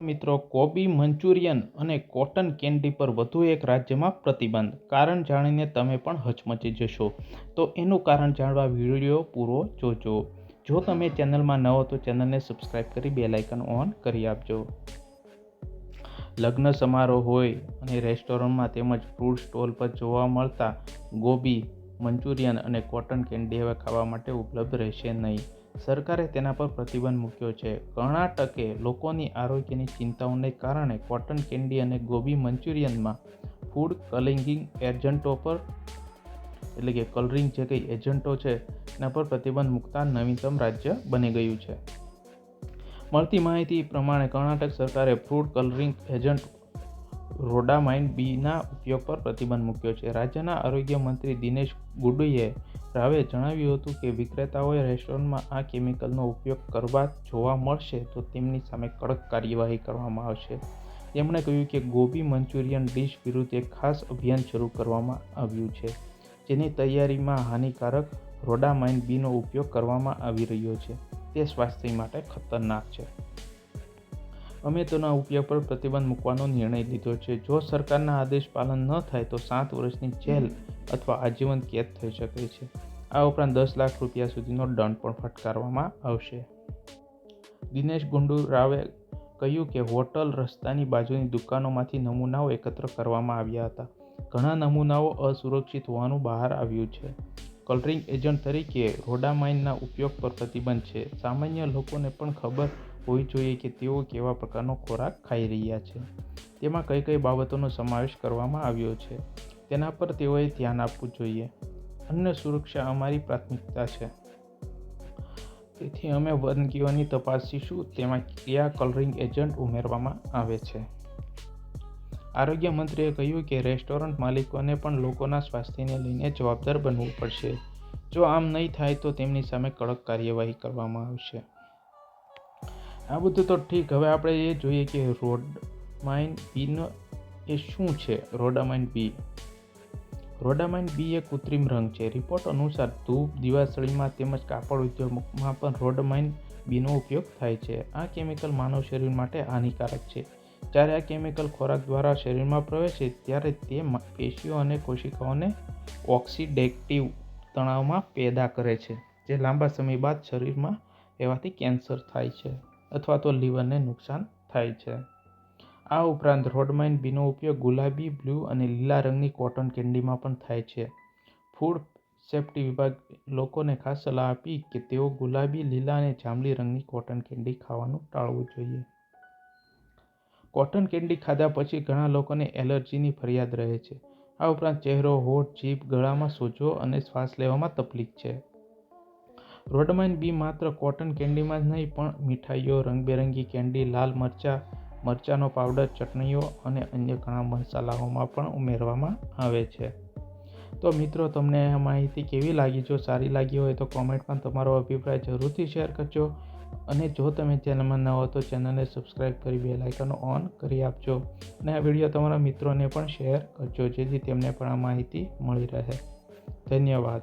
મિત્રો, કોબી, મંચુરિયન અને કોટન કેન્ડી પર વધુ એક રાજ્યમાં પ્રતિબંધ. કારણ જાણીને તમે પણ હચમચી જશો. તો એનું કારણ જાણવા વીડિયો પૂરો જોજો. જો તમે ચેનલમાં ન હો તો ચેનલને સબસ્ક્રાઇબ કરી બે લાઇકન ઓન કરી આપજો. લગ્ન સમારોહ હોય અને રેસ્ટોરન્ટમાં તેમજ ફૂડ સ્ટોલ પર જોવા મળતા ગોબી, મંચુરિયન અને કોટન કેન્ડી હવે ખાવા માટે ઉપલબ્ધ રહેશે નહીં. સરકારે તેના પર પ્રતિબંધ મૂક્યો છે. કર્ણાટકે લોકોની આરોગ્યની ચિંતાઓને કારણે કોટન કેન્ડી અને ગોબી મંચુરિયનમાં ફૂડ કલિંગિંગ એજન્ટો પર એટલે કે કલરિંગ જે કંઈ એજન્ટો છે, એના પર પ્રતિબંધ મૂકતા નવીનતમ રાજ્ય બની ગયું છે. મળતી માહિતી પ્રમાણે કર્ણાટક સરકારે ફૂડ કલરિંગ એજન્ટ રોડામાઇન બીના ઉપયોગ પર પ્રતિબંધ મૂક્યો છે. રાજ્યના આરોગ્ય મંત્રી દિનેશ ગુડુએ રાવે જણાવ્યું હતું કે, વિક્રેતાઓએ રેસ્ટોરન્ટમાં આ કેમિકલનો ઉપયોગ કરવા જોવા મળશે તો તેમની સામે કડક કાર્યવાહી કરવામાં આવશે. તેમણે કહ્યું કે, ગોબી મંચુરિયન ડીશ વિરુદ્ધ એક ખાસ અભિયાન શરૂ કરવામાં આવ્યું છે, જેની તૈયારીમાં હાનિકારક રોડામાઇન બીનો ઉપયોગ કરવામાં આવી રહ્યો છે. તે સ્વાસ્થ્ય માટે ખતરનાક છે. અમે તેના ઉપયોગ પર પ્રતિબંધ મૂકવાનો નિર્ણય લીધો છે. જો સરકારના આદેશ પાલન ન થાય, તો સાત વર્ષની જેલ અથવા આજીવન કેદ થઈ શકે છે. આ ઉપરાંત દસ લાખ રૂપિયા સુધીનો દંડ પણ ફટકારવામાં આવશે. દિનેશ ગુંડુ રાવે કહ્યું કે હોટલ રસ્તાની બાજુની દુકાનોમાંથી નમૂનાઓ એકત્ર કરવામાં આવ્યા હતા. ઘણા નમૂનાઓ અસુરક્ષિત હોવાનું બહાર આવ્યું છે. કલરિંગ એજન્ટ તરીકે રોડામાઇનના ઉપયોગ પર પ્રતિબંધ છે. સામાન્ય લોકોને પણ ખબર હોવી જોઈએ કે તેઓ કેવા પ્રકારનો ખોરાક ખાઈ રહ્યા છે. તેમાં કઈ કઈ બાબતોનો સમાવેશ કરવામાં આવ્યો છે. તેના પર તેઓએ ધ્યાન આપવું જોઈએ. અન્ય સુરક્ષા અમારી પ્રાથમિકતા છે. તેથી અમે વાનગીઓની તપાસીશું તેમાં કયા કલરિંગ એજન્ટ ઉમેરવામાં આવે છે. આરોગ્ય મંત્રીએ કહ્યું કે રેસ્ટોરન્ટ માલિકોને પણ લોકોના સ્વાસ્થ્યને લઈને જવાબદાર બનવું પડશે. જો આમ નહીં થાય તો તેમની સામે કડક કાર્યવાહી કરવામાં આવશે. આ બધું તો ઠીક, હવે આપણે એ જોઈએ કે રોડમાઇન બીનો એ શું છે? રોડામાઇન બી. રોડામાઇન બી એ કૃત્રિમ રંગ છે. રિપોર્ટ અનુસાર ધૂપ, દિવાસળીમાં તેમજ કાપડ ઉદ્યોગમાં પણ રોડામાઇન બીનો ઉપયોગ થાય છે. આ કેમિકલ માનવ શરીર માટે હાનિકારક છે. જ્યારે આ કેમિકલ ખોરાક દ્વારા શરીરમાં પ્રવેશે ત્યારે તે પેશીઓ અને કોશિકાઓને ઓક્સિડેક્ટિવ તણાવમાં પેદા કરે છે, જે લાંબા સમય બાદ શરીરમાં રહેવાથી કેન્સર થાય છે અથવા તો લીવરને નુકસાન થાય છે. આ ઉપરાંત રોડમાઇન બીનો ઉપયોગ ગુલાબી, બ્લુ અને લીલા રંગની કોટન કેન્ડીમાં પણ થાય છે. ફૂડ સેફ્ટી વિભાગ લોકોને ખાસ સલાહ આપી કે તેઓ ગુલાબી, લીલા અને જાંબલી રંગની કોટન કેન્ડી ખાવાનું ટાળવું જોઈએ. કોટન કેન્ડી ખાધા પછી ઘણા લોકોને એલર્જીની ફરિયાદ રહે છે. આ ઉપરાંત ચહેરો, હોઠ જીભ ગળામાં સોજો અને શ્વાસ લેવામાં તકલીફ છે. રોડમાઇન બી માત્ર કોટન કેન્ડીમાં જ નહીં, પણ મીઠાઈઓ, રંગબેરંગી કેન્ડી, લાલ મરચાં, મરચાંનો પાવડર, ચટણીઓ અને અન્ય ઘણા મસાલાઓમાં પણ ઉમેરવામાં આવે છે. તો મિત્રો, તમને આ માહિતી કેવી લાગી? જો સારી લાગી હોય તો કોમેન્ટમાં તમારો અભિપ્રાય જરૂરથી શેર કરજો. અને જો તમે ચેનલમાં ન હો તો ચેનલને સબસ્ક્રાઈબ કરી બે લાઇકન ઓન કરી આપજો અને આ વીડિયો તમારા મિત્રોને પણ શેર કરજો જેથી તેમને પણ આ માહિતી મળી રહે. ધન્યવાદ.